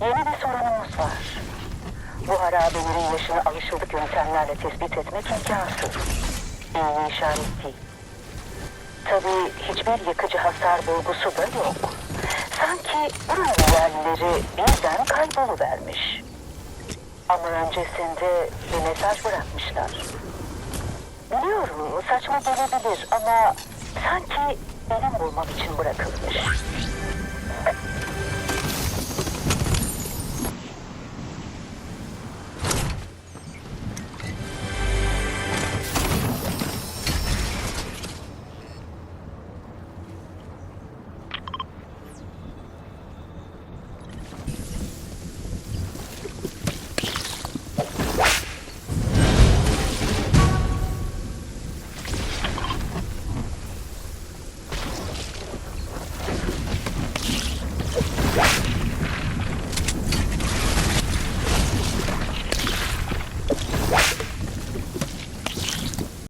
Yeni bir sorunumuz var. Bu harabelerin yaşını alışıldık yöntemlerle tespit etmek imkansız. İyi işaret değil. Tabii hiçbir yıkıcı hasar bulgusu da yok. Sanki buranın yerlileri birden kayboluvermiş. Ama öncesinde bir mesaj bırakmışlar. Biliyorum saçma gelebilir ama sanki benim bulmam için bırakılmış. Yeah.